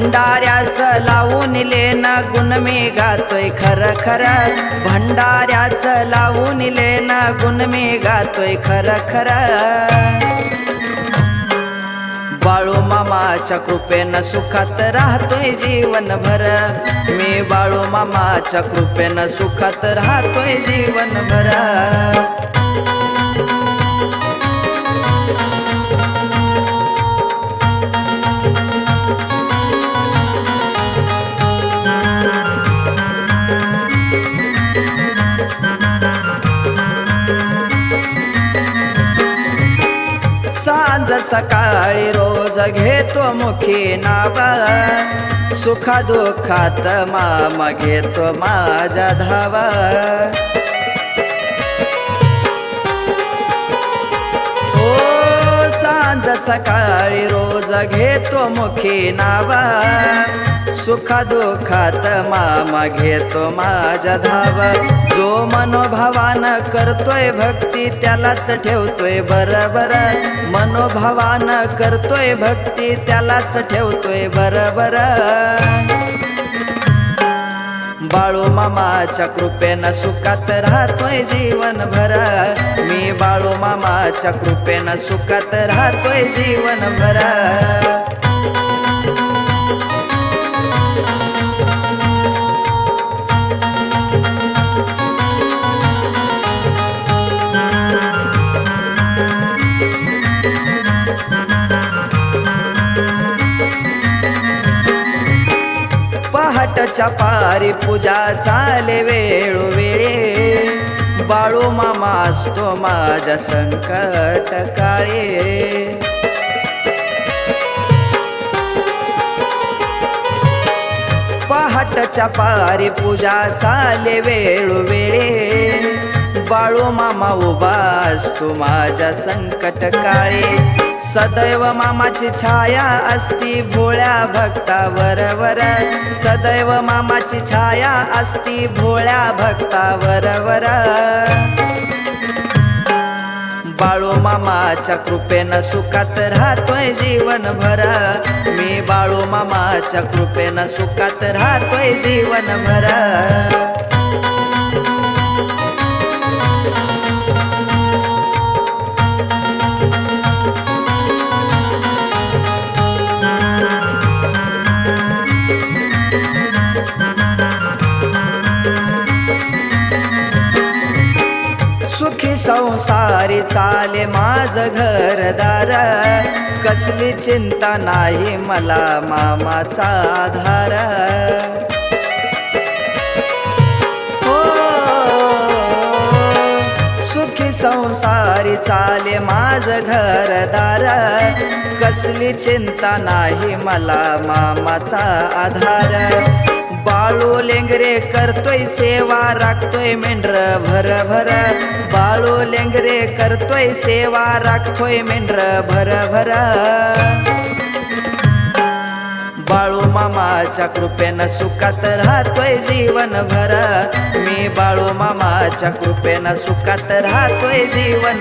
भंडाऱ्याचं लावून लेन गुण मी गातोय खर खर. भंडाऱ्याचं लावून लेन गुण मी गातोय खर खर. बाळू मामाच्या कृपेनं सुखात राहतोय जीवनभर. मी बाळू मामाच्या कृपेनं सुखात राहतोय जीवनभर. सकाळी रोज घेतो मुखी नाव सुखा दुःखात मामा घेतो माझ्या धावा हो सांज सकाळी रोज घेतो मुखी नावा सुखा दुःखात मामा घेतो माझ्या धाव जो मनोभावान करतोय भक्ती त्यालाच ठेवतोय बरोबर. मनोभावान करतोय भक्ती त्यालाच ठेवतोय बरोबर. बाळू मामाच्या कृपेनं सुखात राहतोय जीवनभर. मी बाळू मामाच्या कृपेनं सुखात राहतोय जीवनभर. पहाटच्या पारी पूजा चाले वेळोवेळे बाळू मामा असतो माझ्या संकट काळे. पहाटच्या पारी पूजा चाले वेळोवेळे बाळू मामा उभा असतो माझ्या संकट काळे. सदैव मामाची छाया असती भोळ्या भक्तावरवर सदैव मामाची छाया असती भोळ्या भक्तावरवर बाळू मामाच्या कृपेनं सुखात राहतोय जीवनभर. मी बाळू मामाच्या कृपेनं सुखात राहतोय जीवनभर. संसारी चाले माझ घरदार. कसली चिंता नाही मला मामाचा आधार. हो सुखी संसारी चाले माझ घरदार. कसली चिंता नाही मला मामाचा आधार. बाळू लेंगरे करतोय सेवा राखतोय मेंढर भर भर. बाळू लेंगरे करतोय सेवा राखतोय मेंढर भर भर. बाळू मामाच्या कृपेनं सुखात राहतोय जीवनभर मी बाळू मामाच्या कृपेनं सुखात राहतोय जीवन